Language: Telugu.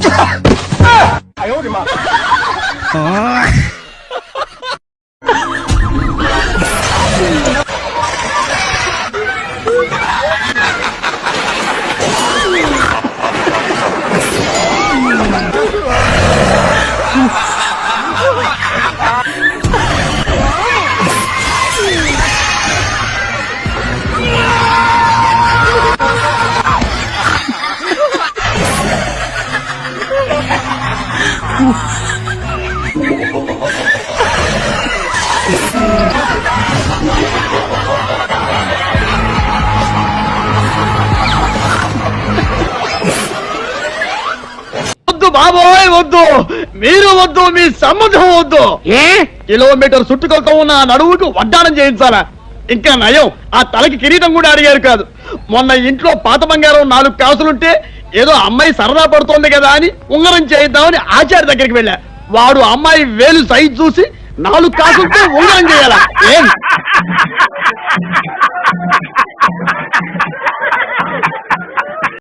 哎呦我的妈！啊！బాబోయ్ వద్దు. మీరు వద్దు మీ సంబంధం వద్దు. ఏ? కిలోమీటర్ చుట్టుకొలతో ఉన్న నడువుకు వడ్డానం చేయించాలా? ఇంకా నయం. ఆ తలకి కిరీటం కూడా అడిగారు కాదు. మొన్న ఇంట్లో పాత బంగారం నాలుగు కాసులుంటే ఏదో అమ్మాయి సరదా పడుతోంది కదా అని ఉంగరం చేయిద్దామని ఆచార్య దగ్గరికి వెళ్ళా. వాడు అమ్మాయి వేలు సైజ్ చూసి నాలుగు కాసులతో ఉంగరం చేయాలా? ఏం?